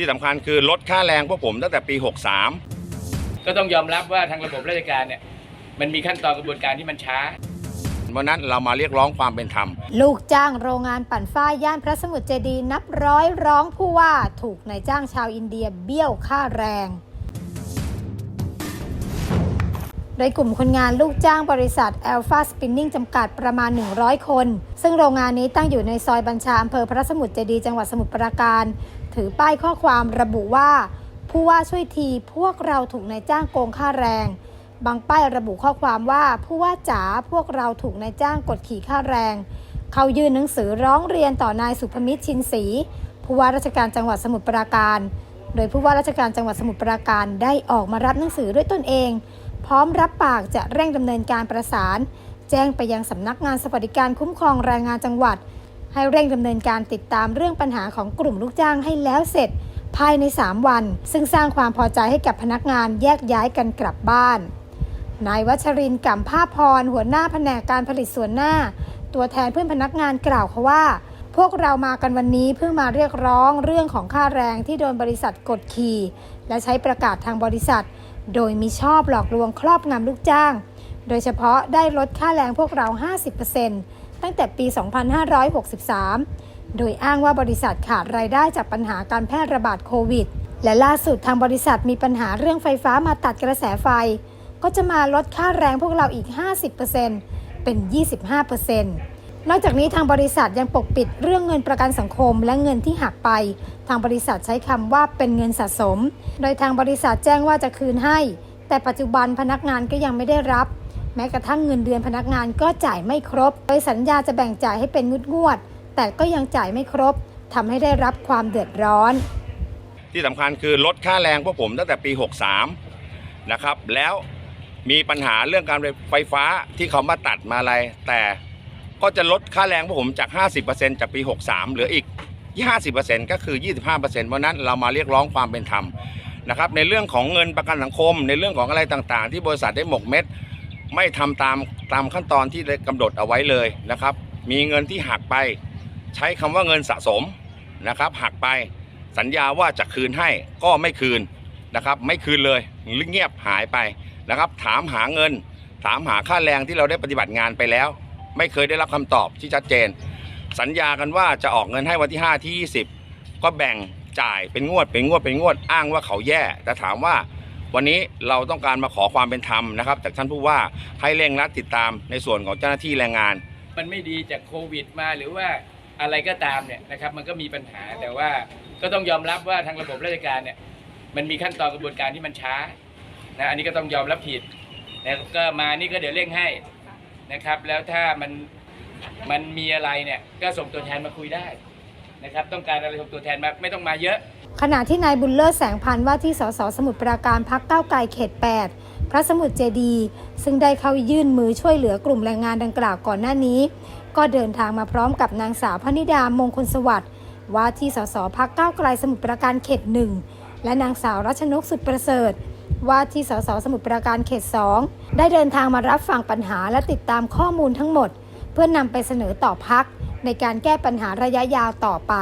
ที่สำคัญคือลดค่าแรงพวกผมตั้งแต่ปี 63 ก็ต้องยอมรับว่าทางระบบราชการเนี่ยมันมีขั้นตอนกระบวนการที่มันช้าเพราะนั้นเรามาเรียกร้องความเป็นธรรม ลูกจ้างโรงงานปั่นฝ้ายย่านพระสมุทรเจดีย์นับร้อยร้องผู้ว่าถูกนายจ้างชาวอินเดียเบี้ยวค่าแรง โดยกลุ่มคนงานลูกจ้างบริษัท Alpha Spinning จำกัดประมาณ 100 คน ซึ่งโรงงานนี้ตั้งอยู่ในซอยบัญชาอำเภอพระสมุทรเจดีย์จังหวัดสมุทรปราการ ถือป้ายข้อความระบุว่า ผู้ว่าช่วยทีพวกเราถูกนายจ้างโกงค่าแรง บางป้ายระบุข้อความว่าผู้ว่าจ๋าพวกเราถูกนายจ้างกดขี่ค่าแรง เขายื่นหนังสือร้องเรียนต่อนายสุภมิตรชินศรีผู้ว่าราชการจังหวัดสมุทรปราการ โดยผู้ว่าราชการจังหวัดสมุทรปราการได้ออกมารับหนังสือด้วยตนเอง พร้อมรับปากจะเร่งดำเนินการประสาน แจ้งไปยังสำนักงานสวัสดิการคุ้มครองแรงงานจังหวัด ให้เร่งดำเนินการติดตามเรื่องปัญหาของกลุ่มลูกจ้างให้แล้วเสร็จ ภายใน 3 วัน ซึ่งสร้างความพอใจให้กับพนักงานแยกย้ายกันกลับบ้าน นายวัชรินทร์กัมภาพร หัวหน้าแผนกการผลิตส่วนหน้า ตัวแทนเพื่อนพนักงานกล่าวเขาว่า พวกเรามากันวันนี้เพื่อมาเรียกร้องเรื่องของค่าแรงที่โดนบริษัทกดขี่ และใช้ประกาศทางบริษัท โดยมีชอบหลอกลวงครอบงำลูกจ้าง โดยเฉพาะได้ลดค่าแรงพวกเรา 50% ตั้งแต่ปี 2563 โดยอ้างว่าบริษัทขาดรายได้จากปัญหาการแพร่ระบาดโควิด และล่าสุดทางบริษัทมีปัญหาเรื่องไฟฟ้ามาตัดกระแสไฟ ก็จะมาลดค่าแรงพวกเราอีก 50%เป็น 25%นอกจากนี้ทางบริษัทยังปกปิดเรื่องเงินประกันสังคมและเงินที่หักไป ทางบริษัทใช้คำว่าเป็นเงินสะสม โดยทางบริษัทแจ้งว่าจะคืนให้ แต่ปัจจุบันพนักงานก็ยังไม่ได้รับ แม้กระทั่งเงินเดือนพนักงานก็จ่ายไม่ครบ โดยสัญญาจะแบ่งจ่ายให้เป็นงวดงวด แต่ก็ยังจ่ายไม่ครบทำให้ได้รับความเดือดร้อน ที่สำคัญคือลดค่าแรงพวกผมตั้งแต่ปี 63 นะครับ แล้วมีปัญหาเรื่องการไฟฟ้าที่เขามาตัดมาอะไร แต่ก็จะลดค่าแรงพวกผมจาก 50%จากปี 63 เหลืออีก 50%ก็คือ 25%เพราะนั้นเรามาเรียกร้องความเป็นธรรมนะครับในเรื่องของเงินประกันสังคม ในเรื่องของอะไรต่างๆ ที่บริษัทได้หมกเม็ด ไม่ทำตามตามขั้นตอนที่ได้กำหนดเอาไว้เลยนะครับ มีเงินที่หักไป ใช้คำว่าเงินสะสมนะครับหักไปสัญญาว่าจะคืนให้ก็ไม่คืนนะครับ ไม่คืนเลยหรือเงียบหายไปนะครับ ถามหาเงิน ถามหาค่าแรงที่เราได้ปฏิบัติงานไปแล้ว ไม่เคยได้รับคำตอบที่ชัดเจน สัญญากันว่าจะออกเงินให้วันที่ 5 ที่ 20 ก็แบ่งจ่ายเป็นงวดเป็นงวดเป็นงวดอ้างว่าเขาแย่แต่ถามว่า วันนี้เราต้องการมาขอความเป็นธรรมนะครับจากท่านผู้ว่าให้เร่งรัดติดตามในส่วนของเจ้าหน้าที่แรงงาน มันไม่ดีจากโควิดมาหรือว่าอะไรก็ตามเนี่ยนะครับมันก็มีปัญหาแต่ว่าก็ต้องยอมรับว่าทางระบบราชการเนี่ยมันมีขั้นตอนกระบวนการที่มันช้านะอันนี้ก็ต้องยอมรับผิดนะก็มานี่ก็เดี๋ยวเร่งให้นะครับ แล้วถ้ามันมันมีอะไรเนี่ยก็ส่งตัวแทนมาคุยได้นะครับ ต้องการอะไรส่งตัวแทนมาไม่ต้องมาเยอะ ขณะที่นายบุญเลิศแสงพันธ์ว่าที่สสสมุทรปราการพักเก้าวไกลเขต 8 พระสมุทรเจดี ซึ่งได้เข้ายื่นมือช่วยเหลือกลุ่มแรงงานดังกล่าวก่อนหน้านี้ ก็เดินทางมาพร้อมกับนางสาวพนิดามงคลสวัสดิ์ว่าที่สสพักเก้าวไกลสมุทรปราการเขตหนึ่งและนางสาวรัชนกสุดประเสริฐว่าที่สสสมุทรปราการเขต 2 ได้เดินทางมารับฟังปัญหาและติดตามข้อมูลทั้งหมด เพื่อนำไปเสนอต่อพักในการแก้ปัญหาระยะยาวต่อไป